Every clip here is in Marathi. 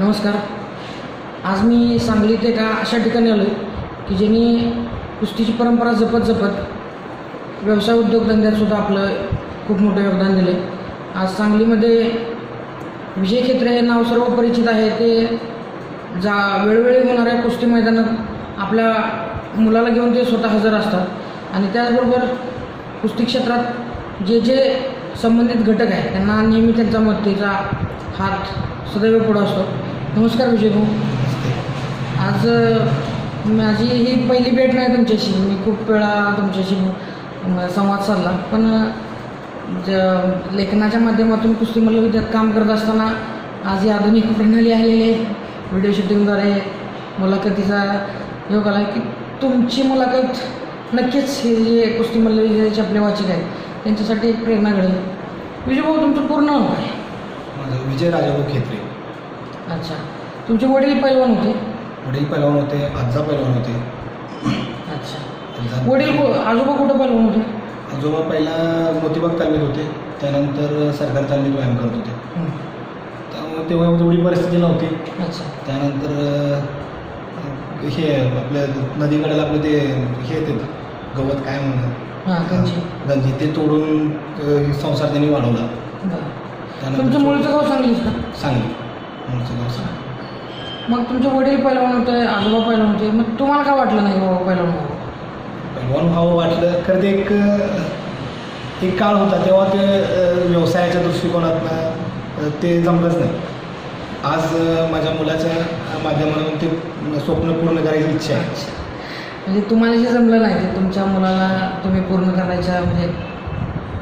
नमस्कार. आज मी सांगलीत एका अशा ठिकाणी आलो आहे की ज्यांनी कुस्तीची परंपरा जपत जपत व्यवसाय उद्योगधंद्यातसुद्धा आपलं खूप मोठं योगदान दिलं आहे आज सांगलीमध्ये विजय खेत्रे हे नाव सर्व परिचित आहे. ते जा वेळोवेळी होणाऱ्या कुस्ती मैदानात आपल्या मुलाला घेऊन ते स्वतः हजर असतात. आणि त्याचबरोबर कुस्ती क्षेत्रात जे जे संबंधित घटक आहे त्यांना नेहमी त्यांचा मदतीचा हात सदैव पुढं असतो. नमस्कार विजय भाऊ. आज माझी ही पहिली भेट नाही तुमच्याशी. मी खूप वेळा तुमच्याशी संवाद साधला. पण ज लेखनाच्या माध्यमातून कुस्ती मल्लविद्यात काम करत असताना आज ही आधुनिक प्रणाली आलेली आहे. व्हिडिओ शूटिंगद्वारे मुलाखतीचा योग आला की तुमची मुलाखत नक्कीच हे जे कुस्ती मल्लविद्याचे आपले वाचक आहेत त्यांच्यासाठी एक प्रेरणा घडेल. विजय भाऊ तुमचं पूर्ण नाव माझं विजय राजाभाऊ खेत्रे. अच्छा. तुमचे वडील पैलवान होते? वडील पैलवान होते आजा पैलवान होते. अच्छा. वडील कु- आजोबा कुठं पैलवान होते? आजोबा पहिला मोतीबाग तालमीत होते त्यानंतर सरकारी तालमीत व्यायाम करत होते. हं. त्यामुळे तेव्हा एवढी परिस्थिती नव्हती. अच्छा. त्यानंतर अं, हे आपल्या नदीकडेला आपलं ते हे येते गवत काय म्हणतात हां गंजी. गंजी. ते तोडून अं, संसार त्यांनी वाढवला. बरं. त्यानंतर तुमचं मूळचं गाव सांगलीच का? सांगली. गाव. मग तुमचे वडील पैलवान होते आजोबा पैलवान होते मग तुम्हाला काय वाटलं नाही बाबा पैलवान व्हावं? पैलवान व्हावं वाटलं खरं ते एक एक काळ होता तेव्हा ते व्यवसायाच्या दृष्टिकोनातनं ते जमलंच नाही आज माझ्या मुलाच्या माध्यमातून ते स्वप्न पूर्ण करायची इच्छा आहे म्हणजे तुम्हाला जे जमलं नाही ते तुमच्या मुलाला तुम्ही पूर्ण करायच्या म्हणजे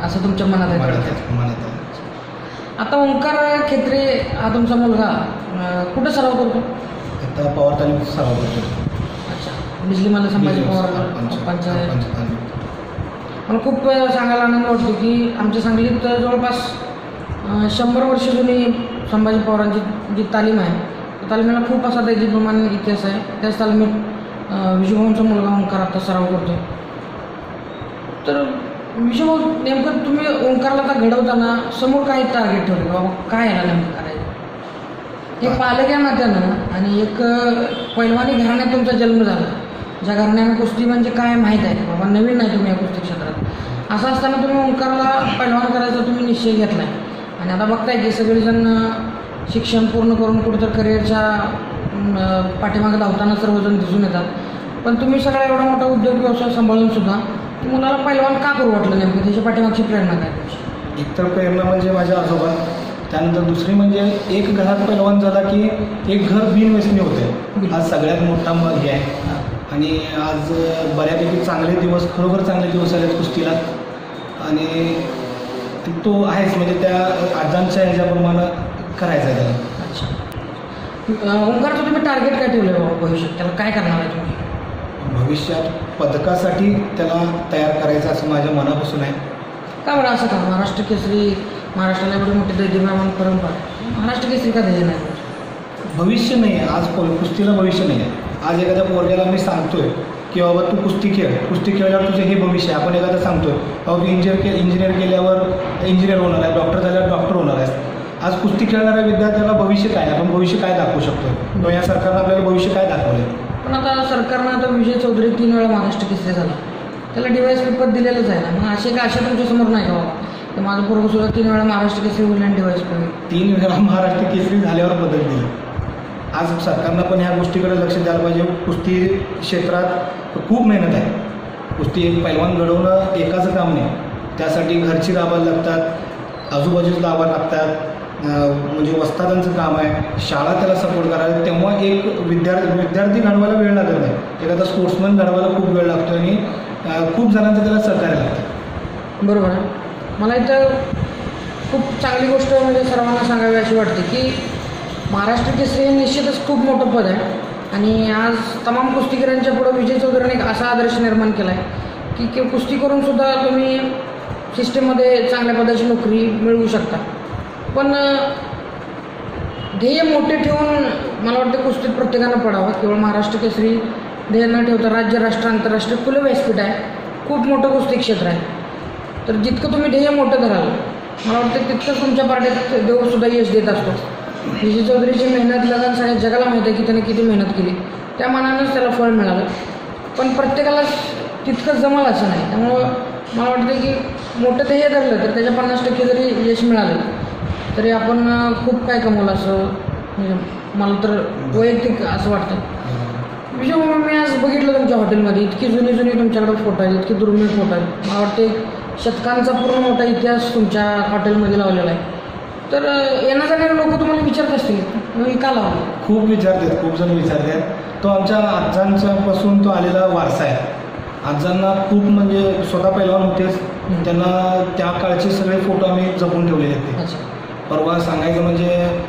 असं तुमच्या मनात. आहे, मनात आहे. आता ओंकार खेत्रे हा तुमचा मुलगा अं, कुठं सराव करतो? आता पवार तालमीत सराव करतो. अच्छा. बिजलीमध्ये संभाजी पवार पंच- पंचायत पंच. मला खूप अ, सांगायला आनंद वाटतो की आमच्या सांगलीत अ, जवळपास अ, शंभर वर्ष जुनी संभाजी पवारांची जी तालीम आहे त्या तालिमेला खूप असा दैदिप्यमान इतिहास आहे. त्याच तालमीत अ, विजयभाऊंचा मुलगा ओंकार आता सराव करतो तर विजयभाऊ नेमकं तुम्ही ओंकारला आता घडवताना समोर काय टार्गेट ठेवले बाबा काय याला नेमकं करायचं? एक पालक या नात्यानं आणि एक पैलवानी घराण्यात तुमचा जन्म झाला. ज्या घराण्यानं कुस्ती म्हणजे काय माहीत आहे? बाबा नवीन नाही तुम्ही या कुस्ती क्षेत्रात. असं असताना तुम्ही ओंकारला पैलवान करायचा तुम्ही निश्चय घेतला. आहे आणि आता बघताय की सगळेजण शिक्षण पूर्ण करून कुठंतर करिअरच्या पाठीमागे धावताना सर्वजण दिसून येतात. पण तुम्ही सगळा एवढा मोठा उद्योग व्यवसाय सांभाळून सुद्धा मुलाला पैलवान का करू वाटलं नेमकं? त्याच्या पाठीमागची प्रेरणा काय तुमची? एकतर प्रेरणा म्हणजे माझ्या आजोबा. त्यानंतर दुसरी म्हणजे एक घरात पैलवान झाला की एक घर बिनव्यसनी होते. आज सगळ्यात मोठा मग हे आहे. आणि आज बऱ्यापैकी चांगले दिवस खरोखर चांगले दिवस आलेत कुस्तीला. आणि तो आहेच म्हणजे त्या आजांच्या ह्याच्याप्रमाणे करायचा आहे त्याला. ओंकारचं तुम्ही टार्गेट काय ठेवलं भविष्यात? त्याला काय करणार आहे तुम्ही? भविष्यात पदकासाठी त्याला तयार करायचं असं माझ्या मनापासून आहे. का बरं असं का? महाराष्ट्र केसरी महाराष्ट्राला एवढी मोठी दैदिप्यमान परंपरा. आहे. महाराष्ट्र केसरी का द्यायला नाही भविष्य नाही आहे. आज को कुस्तीला भविष्य नाही आहे. आज एखाद्या पोरग्याला मी सांगतोय की बाबा तू कुस्ती खेळ. कुस्ती खेळल्यावर तुझे हे भविष्य आहे. आपण एखादा सांगतोय बाबा तू इंजिनियर के इंजिनियर केल्यावर इंजिनियर होणार आहे डॉक्टर झाल्यावर डॉक्टर होणार आहे. आज कुस्ती खेळणाऱ्या विद्यार्थ्याला भविष्य काय आहे? आपण भविष्य काय दाखवू शकतो किंवा या सरकारनं आपल्याला भविष्य काय दाखवलं पण आता सरकारनं आता विजय चौधरी तीन वेळा महाराष्ट्र केसरी झाला. त्याला डिवाईस पेपर दिलेलंच आहे ना. मग असे का अशा तुमच्यासमोर नाही का हो? बाबा तर माझं पोरग सुद्धा तीन वेळा महाराष्ट्र केसरी होईल आणि डिवाईस पेपर तीन वेळा महाराष्ट्र केसरी झाल्यावर बदल दिली. आज सरकारनं पण ह्या गोष्टीकडे लक्ष द्यायला पाहिजे. कुस्ती क्षेत्रात खूप मेहनत आहे. कुस्ती एक पैलवान घडवणं एकाचं काम नाही. त्यासाठी घरची लावायला लागतात. आजूबाजूची लावायला लागतात. म्हणजे वस्तादांचं काम आहे शाळा त्याला सपोर्ट करायला तेव्हा एक विद्यार्थी विद्यार्थी घडवायला वेळ लागत नाही. एखादा स्पोर्ट्समन घडवायला खूप वेळ लागतो आणि खूप जणांचं त्याला सहकार्य लागतं. बरोबर आहे. मला इथं खूप चांगली गोष्ट म्हणजे सर्वांना सांगावी अशी वाटते की महाराष्ट्र केसरी हे निश्चितच खूप मोठं पद आहे. आणि आज तमाम कुस्तीगिरांच्या पुढं विजय चौधरीने एक असा आदर्श निर्माण केला आहे की की कुस्ती करून सुद्धा तुम्ही सिस्टीममध्ये चांगल्या पदाची नोकरी मिळवू शकता. पण ध्येय मोठे ठेवून मला वाटतं कुस्तीत प्रत्येकानं पडावं. केवळ महाराष्ट्र केसरी ध्येय न ठेवता राज्य राष्ट्र आंतरराष्ट्रीय खुलं व्यासपीठ आहे. खूप मोठं कुस्ती क्षेत्र आहे. तर जितकं तुम्ही ध्येय मोठं धराल मला वाटतं तितकंच तुमच्या पार्टीत देवसुद्धा यश देत असतो. विजय चौधरीची मेहनत लगन सगळ्या जगाला माहिती आहे की त्याने किती मेहनत केली. त्या मनानंच त्याला फळ मिळालं. पण प्रत्येकाला तितकं जमल असं नाही. त्यामुळं मला वाटतं की मोठं ध्येय धरलं तर त्याच्या पन्नास टक्के जरी यश मिळालं तरी आपण खूप काय कमवलं असं म्हणजे मला तर वैयक्तिक असं वाटतं. विजय बाबा मी आज बघितलं तुमच्या हॉटेलमध्ये इतकी जुनी जुनी तुमच्याकडे फोटो आहेत इतके दुर्मिळ फोटो आहेत. मला वाटते शतकांचा पूर्ण मोठा इतिहास तुमच्या हॉटेलमध्ये लावलेला आहे. तर अं, येणं जाणारे लोक तुम्हाला विचारत असतील मग का लावलं? खूप विचारतात खूप जण विचारतात. तो आमच्या आजांच्या पासून तो आलेला वारसा आहे. आजांना खूप म्हणजे स्वतः पहिलवान होतेच. त्यांना त्या काळचे सगळे फोटो आम्ही जपून ठेवलेले आहेत. परवा सांगायचं म्हणजे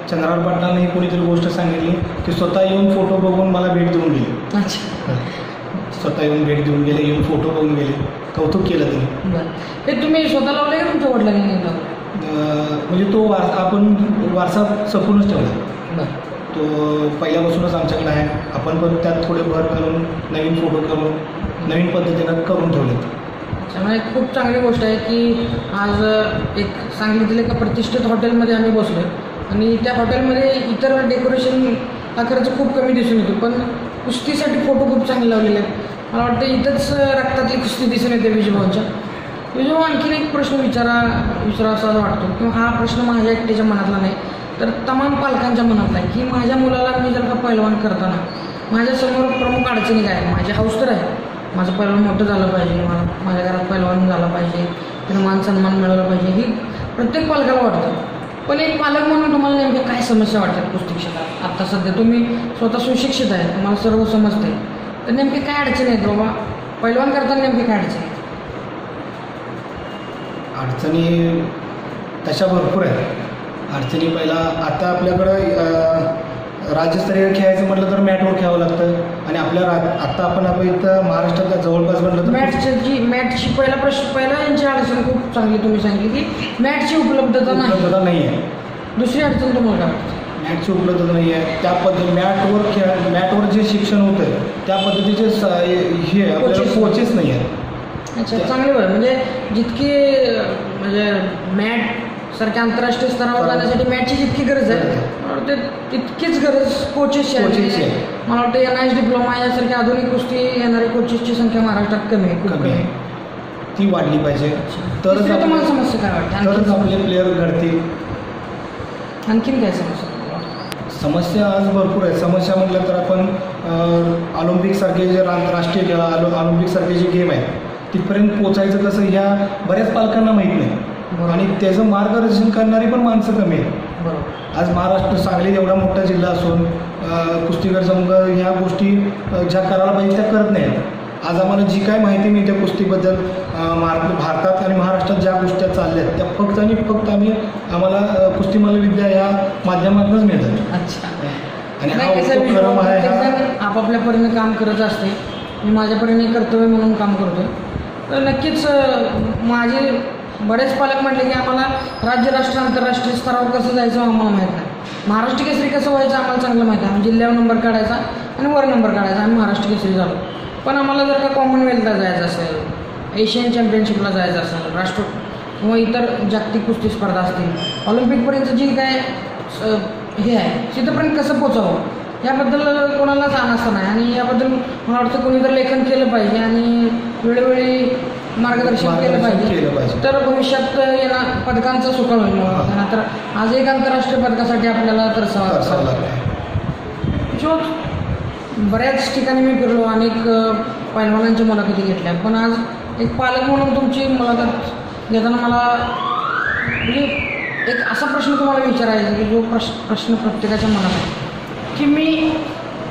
चंद्रार पाटलांनी कोणीतरी गोष्ट सांगितली की स्वतः येऊन फोटो बघून मला भेट देऊन गेले. अच्छा. स्वतः येऊन भेट देऊन गेले येऊन फोटो बघून गेले. कौतुक केलं त्यांनी. हे तुम्ही स्वतः लावले का तुमच्या वडिलांनी म्हणजे तो वारसा आपण वारसा जपूनच ठेवला. तो पहिल्यापासूनच आमच्याकडे आहे. आपण पण त्यात थोडे भर करून नवीन फोटो करून नवीन पद्धतीनं करून ठेवलेत. त्यामुळे खूप चांगली गोष्ट आहे की आज एक सांगलीतील एका प्रतिष्ठित हॉटेलमध्ये आम्ही बसलो आणि त्या हॉटेलमध्ये इतर डेकोरेशन हा खर्च खूप कमी दिसून येतो पण कुस्तीसाठी फोटो खूप चांगले लावलेले आहेत. मला वाटतं इथंच रक्तातली कुस्ती दिसून येते विजयभाऊच्या विजयभाऊ आणखीन एक प्रश्न विचारा विचारा असा वाटतो किंवा हा प्रश्न माझ्या एकट्याच्या मनातला नाही तर तमाम पालकांच्या मनातला आहे की माझ्या मुलाला मी जर का पैलवान करताना माझ्यासमोर प्रमुख अडचणी काय आहेत माझी हाऊस तर आहे माझं पहिलवान मोठं झालं पाहिजे मला माझ्या घरात पहिलवान झाला पाहिजे त्याला मान सन्मान मिळवला पाहिजे ही प्रत्येक पालकाला वाटतं. पण एक पालक म्हणून तुम्हाला नेमक्या काय समस्या वाटतात कुस्ती क्षेत्रात? आत्ता सध्या तुम्ही स्वतः सुशिक्षित आहे तुम्हाला सर्व समजते तर नेमके काय अडचणी आहेत बाबा? पैलवान करताना नेमके काय अडचणी आहेत? अडचणी तशा भरपूर आहेत. अडचणी पहिला आता आपल्याकडं राज्यस्तरीय खेळायचं म्हटलं तर मॅटवर खेळावं लागतं. आणि आपल्या रा आत्ता आपण आपण इथं महाराष्ट्रात जवळपास म्हटलं तर मॅटची मॅटची पहिला प्रश्न पहिला यांची अडचण खूप चांगली तुम्ही सांगितली. की मॅटची उपलब्धता नाही. उपलब्धता नाही आहे. दुसरी अडचण तुम्हाला मॅटची उपलब्धता नाही आहे. त्या पद्धती मॅटवर खेळ मॅटवर जे शिक्षण होतं त्या पद्धतीचे हे आपल्याला. कोचेस नाही आहेत. अच्छा चांगली बरं. म्हणजे जितकी म्हणजे मॅट सारख्या आंतरराष्ट्रीय स्तरावर. जाण्यासाठी मॅटची जितकी गरज आहे. आहे. वाटतं तितकीच गरज कोचेसची आहे. आहे. मला वाटतं एन एस डिप्लोमा यासारख्या आधुनिक गोष्टी येणाऱ्या कोचेसची संख्या महाराष्ट्रात कमी आहे कमी आहे. ती वाढली पाहिजे. तरच आपले- तुम्हाला समस्या काय वाटते? तरच आपले प्लेअर घडतील. आणखीन काय समस्या समस्या आज भरपूर आहेत. समस्या म्हटलं तर आपण ऑलिम्पिकसारखे जे रा राष्ट्रीय खेळ ऑलो ऑलिम्पिकसारखे जे गेम आहेत तिथपर्यंत पोचायचं कसं ह्या बऱ्याच पालकांना माहीत नाही. आणि त्याचं मार्गदर्शन करणारी पण माणसं कमी आहेत. बरोबर. आज महाराष्ट्र सांगलीत एवढा मोठा जिल्हा असून अ, कुस्तीगड संघ ह्या गोष्टी ज्या करायला पाहिजे त्या करत नाहीत. आज आम्हाला जी काय माहिती मिळते कुस्तीबद्दल अ, महार भारतात आणि महाराष्ट्रात ज्या गोष्टी चालल्या आहेत त्या फक्त आणि फक्त आम्ही आम्हाला कुस्ती विद्या या माध्यमातूनच मिळतात. अच्छा. आणि आपापल्या परीने काम करत असते. मी माझ्या परीने कर्तव्य म्हणून काम करतोय. तर नक्कीच माझे बरेच पालक म्हटले की आम्हाला राज्य राष्ट्र आंतरराष्ट्रीय स्तरावर कसं जायचं आम्हाला माहीत नाही. महाराष्ट्र केसरी कसं व्हायचं आम्हाला चांगलं माहीत आहे. आम्ही जिल्ह्यावर नंबर काढायचा आणि वर नंबर काढायचा. आम्ही महाराष्ट्र केसरी झालो. पण आम्हाला जर का कॉमनवेल्थला जायचं असेल एशियन चॅम्पियनशिपला जायचं असेल राष्ट्र किंवा इतर जागतिक कुस्ती स्पर्धा असतील ऑलिम्पिकपर्यंत जी काय स- हे आहे तिथंपर्यंत कसं पोचावं याबद्दल कोणाला जाण असं नाही. आणि याबद्दल मला वाटतं कोणी तर लेखन केलं पाहिजे आणि वेळोवेळी मार्गदर्शन केलं पाहिजे. तर भविष्यात येणार पदकांचा सुकाळ होईल. नाहीतर आज एक आंतरराष्ट्रीय पदकासाठी आपल्याला तरसावं तरसावं लागतं लागतंय. जो बऱ्याच ठिकाणी मी फिरलो अनेक पैलवानांच्या मुलाखती घेतल्या पण आज एक पालक म्हणून तुमची मुलाखत घेताना मला म्हणजे एक असा प्रश्न तुम्हाला विचारायचा की जो प्रश्न प्रश्न प्रत्येकाच्या मनात आहे की मी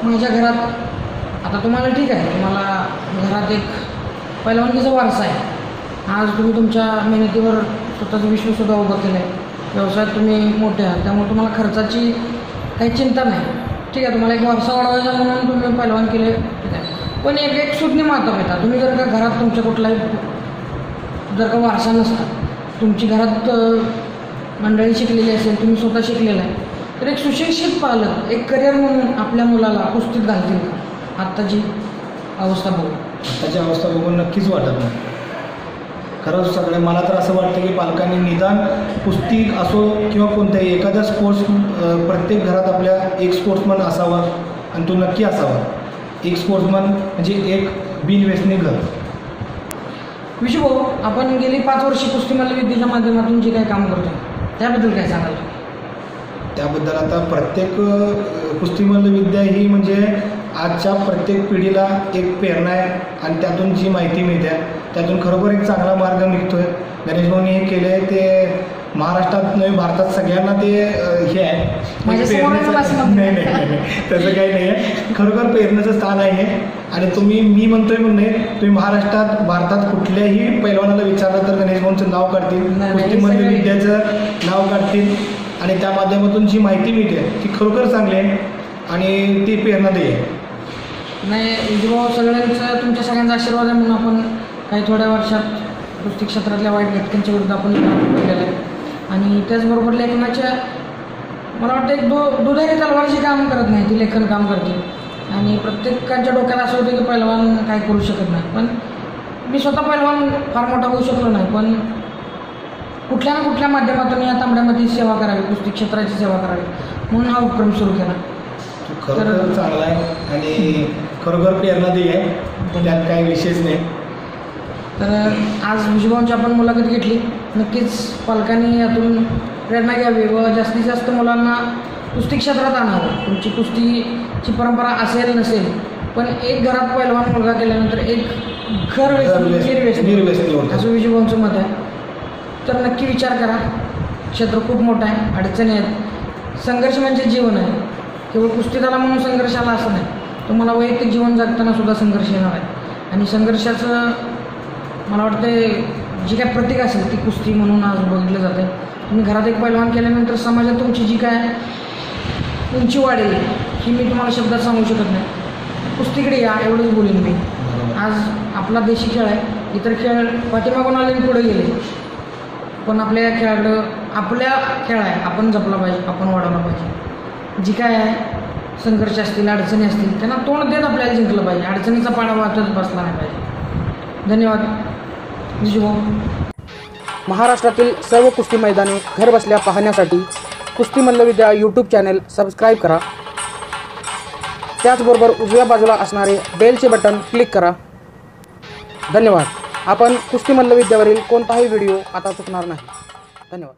माझ्या घरात आता तुम्हाला ठीक आहे तुम्हाला घरात एक पहिलवानकीचा वारसा आहे. आज तुम्ही तुमच्या मेहनतीवर स्वतःचं विश्वसुद्धा उभं केलं आहे व्यवसायात तुम्ही मोठे आहात त्यामुळे तुम्हाला खर्चाची काही चिंता नाही. ठीक आहे तुम्हाला एक वारसा वाढवायचा म्हणून तुम्ही पैलवान केले. ठीक आहे. पण एक एक सुज्ञ माता येतात तुम्ही जर का घरात तुमच्या कुठलाही जर का वारसा नसता तुमची घरात मंडळी शिकलेली असेल तुम्ही स्वतः शिकलेला आहे तर एक सुशिक्षित पालक एक करिअर म्हणून आपल्या मुलाला कुस्तीत घालतील आत्ताची अवस्था बघू. आताची अवस्था बघून नक्कीच वाटत नाही. खरंच सगळे मला तर असं वाटतं की पालकांनी निदान कुस्ती असो किंवा कोणत्याही एखाद्या स्पोर्ट्स प्रत्येक घरात आपल्या एक स्पोर्ट्समन असावा आणि तो नक्की असावा. एक स्पोर्ट्समन म्हणजे एक बिनव्यसनी घर. विशू भाऊ आपण गेली पाच वर्ष कुस्ती मल्लविद्येच्या माध्यमातून जे काही काम करतो त्याबद्दल काय सांगाल? त्याबद्दल आता प्रत्येक अ, कुस्तीमल्ल विद्या ही म्हणजे आजच्या प्रत्येक पिढीला एक प्रेरणा आहे आणि त्यातून जी माहिती मिळते त्यातून खरोखर एक चांगला मार्ग निघतोय. गणेश भाऊनी हे केले आहे ते महाराष्ट्रात नव्हे भारतात सगळ्यांना ते हे आहे. आहे मग. नाही नाही नाही, नाही तसं काही नाही आहे. खरोखर प्रेरणेचं स्थान आहे. आणि तुम्ही मी म्हणतोय म्हणून नाही तुम्ही महाराष्ट्रात भारतात कुठल्याही पैलवानाला विचारलं तर गणेश भाऊंचं नाव काढतील नाही, नाही, सगळे- विद्याचं नाव काढतील. आणि त्या माध्यमातून जी माहिती मिळते ती खरोखर चांगली आहे. आणि ती प्रेरणादायी आहे. नाही विशू सगळ्यांचं सगळ्यांचा तुमच्या सगळ्यांचा आशीर्वाद आहे म्हणून आपण काही थोड्या वर्षात कुस्ती क्षेत्रातल्या वाईट घटकांच्या विरुद्ध आपण लढा आहे. आणि त्याचबरोबर लेखनाच्या मला वाटतं एक दो दुधारी तलवारची काम करत नाही ती लेखन काम करते. आणि प्रत्येकाच्या डोक्यात असं होतं की पैलवान काय करू शकत नाही. पण मी स्वतः पैलवान फार मोठा होऊ शकलो नाही पण कुठल्या ना कुठल्या माध्यमातून या तांबड्यामध्ये सेवा करावी कुस्ती क्षेत्राची सेवा करावी म्हणून हा उपक्रम सुरू केला. तर चांगला आहे. आणि खरोखर प्रेरणादायी आहे त्यात काही विशेष नाही. तर आज विजूभाऊंची आपण मुलाखत घेतली. नक्कीच पालकांनी यातून प्रेरणा घ्यावी व जास्तीत जास्त मुलांना कुस्ती क्षेत्रात आणावं. तुमची कुस्तीची परंपरा असेल नसेल पण एक घरात पैलवान मुलगा केल्यानंतर एक घर घर व्यस- निर्व्यसनी निर्व्यसनी होतं. असं विजूभाऊंचं मत आहे. तर नक्की विचार करा. क्षेत्र खूप मोठं आहे अडचणी आहेत. संघर्ष म्हणजे जीवन आहे. केवळ कुस्तीदाला म्हणून संघर्ष आला असं नाही. तुम्हाला वैयक्तिक जीवन जगताना सुद्धा संघर्ष येणार आहे आणि संघर्षाचं मला वाटतं जी काय प्रतीक असेल ती कुस्ती म्हणून आज बघितलं जातं तुम्ही घरात एक पैलवान केल्यानंतर समाजात तुमची जी काय उंची वाढेल ही मी तुम्हाला शब्दात सांगू शकत नाही. कुस्तीकडे या एवढंच बोलेन मी. आज आपला देशी खेळ आहे. इतर खेळ पाठीमागून आले पुढे गेले. पण आपल्या या खेळाकडं आपल्या खेळ आहे आपण जपला पाहिजे आपण वाढवला पाहिजे. जी काय आहे संघर्ष असतील अडचणी असतील त्यांना तोंड देत आपल्याला जिंकलं पाहिजे. अडचणीचा पाडा वाटत बसला नाही पाहिजे. धन्यवाद. महाराष्ट्रातील सर्व कुस्ती मैदाने घरबसल्या पाहण्यासाठी कुस्ती मल्लविद्या यूट्यूब चॅनेल सबस्क्राईब करा. त्याचबरोबर उजव्या बाजूला असणारे बेलचे बटन क्लिक करा. धन्यवाद. आपण कुस्ती मल्लविद्यावरील कोणताही व्हिडिओ आता चुकणार नाही. धन्यवाद.